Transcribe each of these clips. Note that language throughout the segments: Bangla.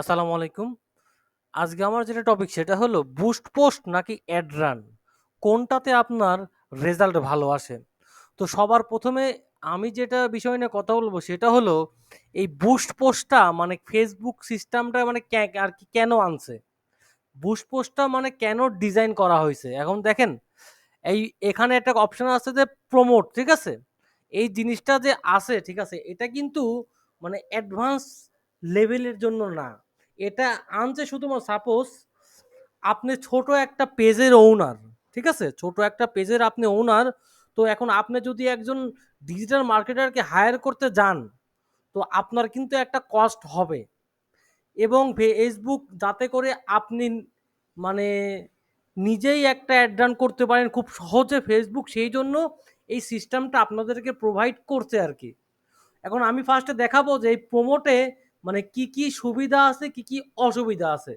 আসসালামু আলাইকুম। আজকে আমার যেটা টপিক সেটা হলো বুস্ট পোস্ট নাকি অ্যাড রান? কোনটাতে আপনার রেজাল্ট ভালো আসে? তো সবার প্রথমে আমি যেটা বিষয় নিয়ে কথা বলব সেটা হলো এই বুস্ট পোস্টটা মানে ফেসবুক সিস্টেমটা মানে আর কি কেন আনছে? বুস্ট পোস্টটা মানে কেন ডিজাইন করা হয়েছে এখন দেখেন এই এখানে একটা অপশন আছে যে প্রমোট, ঠিক আছে? এই জিনিসটা যে আছে, ঠিক আছে? এটা কিন্তু মানে অ্যাডভান্স লেভেলের জন্য না। এটা আনছে শুধুমাত্র সাপোজ আপনি ছোট একটা পেজের ওনার, ঠিক আছে? ছোট একটা পেজের আপনি ওনার, তো এখন আপনি যদি একজন ডিজিটাল মার্কেটারকে হায়ার করতে যান, তো আপনার কিন্তু একটা কস্ট হবে। এবং ফেসবুক যাতে করে আপনি মানে নিজেই একটা অ্যাড রান করতে পারেন খুব সহজে ফেসবুক সেই জন্য এই সিস্টেমটা আপনাদেরকে প্রোভাইড করছে আর কি এখন আমি ফার্স্টে দেখাবো যে এই প্রোমোটে মানে কি, কি সুবিধা আছে, কি, কি অসুবিধা আছে।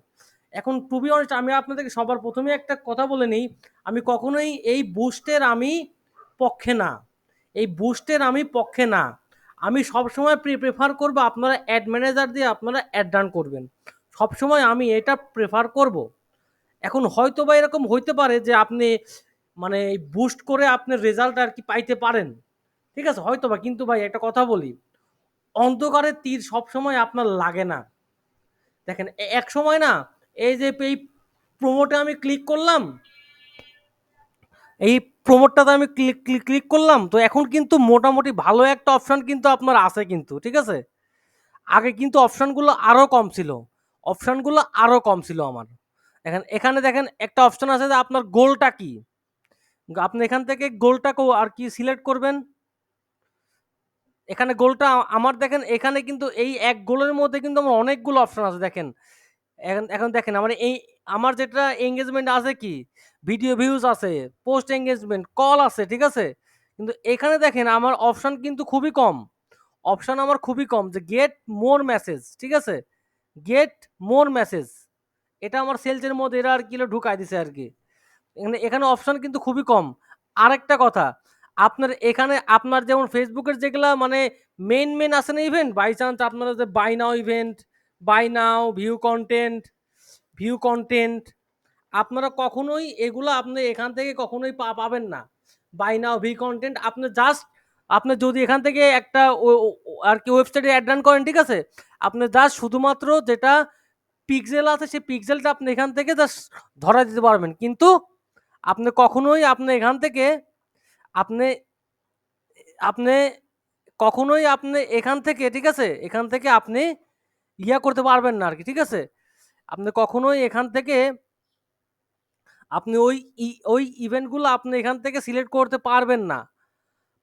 এখন টু বি অনেস্ট আমি আপনাদেরকে সবার প্রথমে একটা কথা বলে নিই আমি কখনোই এই বুস্টের আমি পক্ষে না। এই বুস্টের আমি পক্ষে না। আমি সবসময় প্রি প্রেফার করব আপনারা অ্যাড ম্যানেজার দিয়ে আপনারা অ্যাড রান করবেন। সবসময় আমি এটা প্রেফার করব। এখন হয়তো বা এরকম হইতে পারে যে আপনি মানে বুস্ট করে আপনি রেজাল্ট আর কি পাইতে পারেন। ঠিক আছে? হয়তো বা কিন্তু ভাই একটা কথা বলি, অন্ধকারের তীর সবসময় আপনার লাগে না। দেখেন এ একসময় না এই যে এই প্রোমোটে আমি ক্লিক করলাম এই প্রমোটটাতে আমি ক্লিক ক্লিক ক্লিক করলাম তো এখন কিন্তু মোটামুটি ভালো একটা অপশান কিন্তু আপনার আছে কিন্তু, ঠিক আছে? আগে কিন্তু অপশানগুলো আরও কম ছিল। অপশানগুলো আরও কম ছিল আমার। এখন এখানে দেখেন একটা অপশান আছে যে আপনার গোলটা কি? আপনি এখান থেকে গোলটাকেও আর কি সিলেক্ট করবেন। এখানে গোলটা আমার দেখেন এখানে কিন্তু এই এক গোলের মধ্যে কিন্তু আমার অনেকগুলো অপশন আছে দেখেন। এখন এখন দেখেন আমার এই আমার যেটা এঙ্গেজমেন্ট আছে কি? ভিডিও ভিউজ আছে, পোস্ট এঙ্গেজমেন্ট কল আছে, ঠিক আছে? কিন্তু এখানে দেখেন আমার অপশন কিন্তু খুবই কম। অপশন আমার খুবই কম যে গেট মোর মেসেজ, ঠিক আছে? Get more message. এটা আমার সেলসের মধ্যে এরা আর কি ঢুকায় দিছে আরকি। এখানে এখানে অপশন কিন্তু খুবই কম। আরেকটা কথা, আপনার এখানে আপনার যেমন ফেসবুকের যেগুলা মানে মেন মেন আছে না ইভেন্ট, বাই চান্স আপনারা যে buy now event, buy now, view content view content আপনারা কখনোই এগুলো আপনি এখান থেকে কখনোই পাবেন না। বাই নাও, ভিউ কনটেন্ট আপনি জাস্ট আপনি যদি এখান থেকে একটা আর কি ওয়েবসাইটে অ্যাড রান করেন, ঠিক আছে? আপনি জাস্ট শুধুমাত্র যেটা পিক্সেল আছে সেই পিক্সেলটা আপনি এখান থেকে জাস্ট ধরা দিতে পারবেন। কিন্তু আপনি কখনোই আপনি এখান থেকে আপনি আপনি কখনোই আপনি এখান থেকে, ঠিক আছে? এখান থেকে আপনি ইয়া করতে পারবেন না আর কি ঠিক আছে? আপনি কখনোই এখান থেকে আপনি ওই ওই ইভেন্টগুলো আপনি এখান থেকে সিলেক্ট করতে পারবেন না।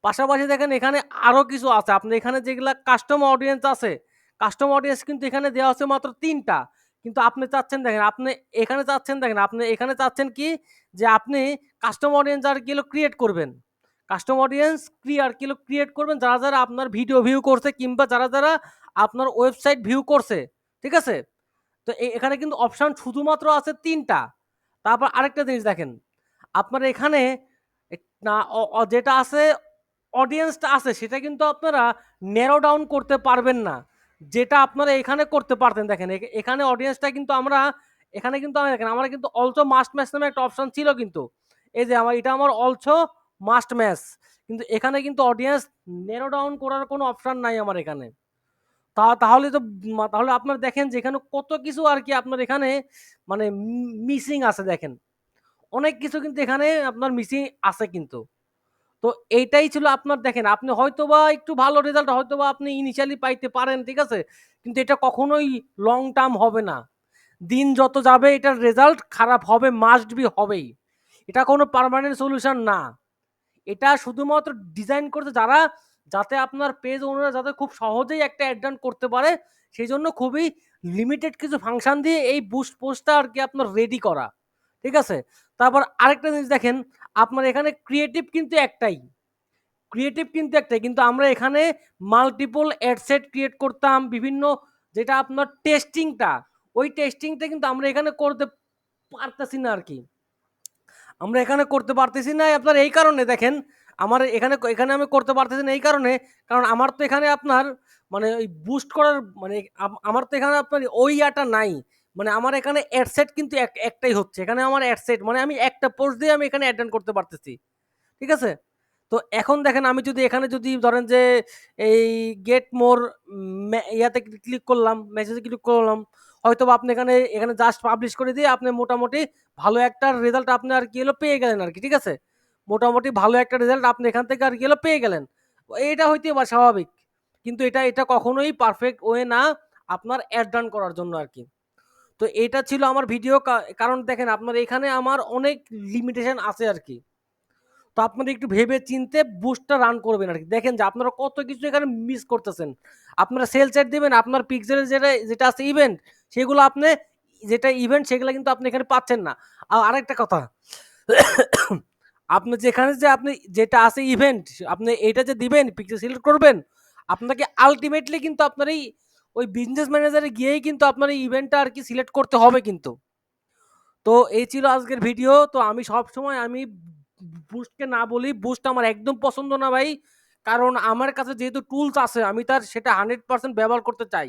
পাশাপাশি দেখেন এখানে আরও কিছু আছে। আপনি এখানে যেগুলা কাস্টম অডিয়েন্স আছে, কাস্টম অডিয়েন্স কিন্তু এখানে দেওয়া আছে মাত্র তিনটা কিন্তু আপনি চাচ্ছেন দেখেন, আপনি এখানে চাচ্ছেন দেখেন, আপনি এখানে চাচ্ছেন কি? যে আপনি কাস্টম অডিয়েন্স আর কি ক্রিয়েট করবেন। কাস্টম অডিয়েন্স ক্রি কিলো ক্রিয়েট করবেন যারা, যারা আপনার ভিডিও ভিউ করছে কিংবা যারা, যারা আপনার ওয়েবসাইট ভিউ করছে। ঠিক আছে? তো এখানে কিন্তু অপশান শুধুমাত্র আছে তিনটা তারপর আরেকটা জিনিস দেখেন, আপনার এখানে না যেটা আছে অডিয়েন্সটা আছে সেটা কিন্তু আপনারা ন্যারো ডাউন করতে পারবেন না। যেটা আপনারা এখানে করতে পারতেন দেখেন। এখানে অডিয়েন্সটা কিন্তু আমরা এখানে কিন্তু আমি দেখেন আমরা কিন্তু অলসো মাস্ট ম্যাচ নামে একটা অপশান ছিল কিন্তু। এই যে আমার এটা আমার অলসো মাস্ট ম্যাচ। কিন্তু এখানে কিন্তু অডিয়েন্স ন্যারো ডাউন করার কোনো অপশান নাই আমার এখানে। তা তাহলে তো তাহলে আপনারা দেখেন যে এখানে কত কিছু আর কি আপনার এখানে মানে মিসিং আছে দেখেন। অনেক কিছু কিন্তু এখানে আপনার মিসিং আছে কিন্তু। তো এইটাই ছিল আপনার দেখেন আপনি হয়তো বা একটু ভালো রেজাল্ট হয়তো বা আপনি ইনিশিয়ালি পাইতে পারেন, ঠিক আছে? কিন্তু এটা কখনোই লং টার্ম হবে না। দিন যত যাবে এটার রেজাল্ট খারাপ হবে, মাস্ট বি হবেই। এটা কোনো পার্মানেন্ট সলিউশন না। এটা শুধুমাত্র ডিজাইন করছে যারা যাতে আপনার পেজ ওনাররা যাতে খুব সহজেই একটা অ্যাড রান করতে পারে, সেই জন্য খুবই লিমিটেড কিছু ফাংশন দিয়ে এই বুস্ট পোস্টটা আর কি আপনার রেডি করা। ঠিক আছে? তারপর আরেকটা জিনিস দেখেন, আপনার এখানে ক্রিয়েটিভ কিন্তু একটাই। ক্রিয়েটিভ কিন্তু একটাই। কিন্তু আমরা এখানে মাল্টিপল অ্যাডসেট ক্রিয়েট করতাম। বিভিন্ন যেটা আপনার টেস্টিংটা, ওই টেস্টিংটা কিন্তু আমরা এখানে করতে পারতেছি না আরকি। আমরা এখানে করতে পারতেছি না আপনার এই কারণে দেখেন, আমার এখানে এখানে আমি করতে পারতেছি না এই কারণে কারণ আমার তো এখানে আপনার মানে ওই বুস্ট করার মানে আমার তো এখানে আপনার ওই ইয়াটা নাই মানে আমার এখানে অ্যাডসেট কিন্তু এক- একটাই হচ্ছে এখানে আমার অ্যাডসেট মানে আমি একটা পোস্ট দিয়ে আমি এখানে অ্যাটেন্ড করতে পারতেছি ঠিক আছে? তো এখন দেখেন আমি যদি এখানে যদি ধরেন যে এই গেট মোর ইয়াতে ক্লিক করলাম মেসেজে ক্লিক করলাম হয়তো আপনি এখানে এখানে জাস্ট পাবলিশ করে দিয়ে আপনি মোটামুটি ভালো একটা রেজাল্ট আপনি আর কি হলো পেয়ে গেলেন আর কি, ঠিক আছে? মোটামুটি ভালো একটা রেজাল্ট আপনি এখান থেকে আর কি হলো পেয়ে গেলেন। এইটা হইতে বা স্বাভাবিক। কিন্তু এটা এটা কখনোই পারফেক্ট ওয়ে না আপনার অ্যাড রান করার জন্য আর কি। তো এটা ছিল আমার ভিডিও কারণ দেখেন আপনার এখানে আমার অনেক লিমিটেশন আছে আর কি। তো আপনারা একটু ভেবে চিনতে বুস্টটা রান করবেন আর কি। দেখেন যে আপনারা কত কিছু এখানে মিস করতেছেন। আপনারা সেল চ্যাট দেবেন, আপনার পিক্সেলের যেটা যেটা আছে ইভেন্ট সেগুলো আপনি, যেটা ইভেন্ট সেগুলো কিন্তু আপনি এখানে পাচ্ছেন না। আর আরেকটা কথা, আপনি যেখানে যে আপনি যেটা আছে ইভেন্ট আপনি এটা যে দিবেন পিকচার সিলেক্ট করবেন, আপনাকে আলটিমেটলি কিন্তু আপনার এই, ওই বিজনেস ম্যানেজারে গিয়েই কিন্তু আপনার এই ইভেন্টটা আর কি সিলেক্ট করতে হবে কিন্তু। তো এই ছিল আজকের ভিডিও তো আমি সব সময় আমি বুস্টকে না বলি বুস্ট আমার একদম পছন্দ না ভাই। কারণ আমার কাছে যেহেতু টুলস আছে, আমি তার সেটা হান্ড্রেড পার্সেন্ট ব্যবহার করতে চাই।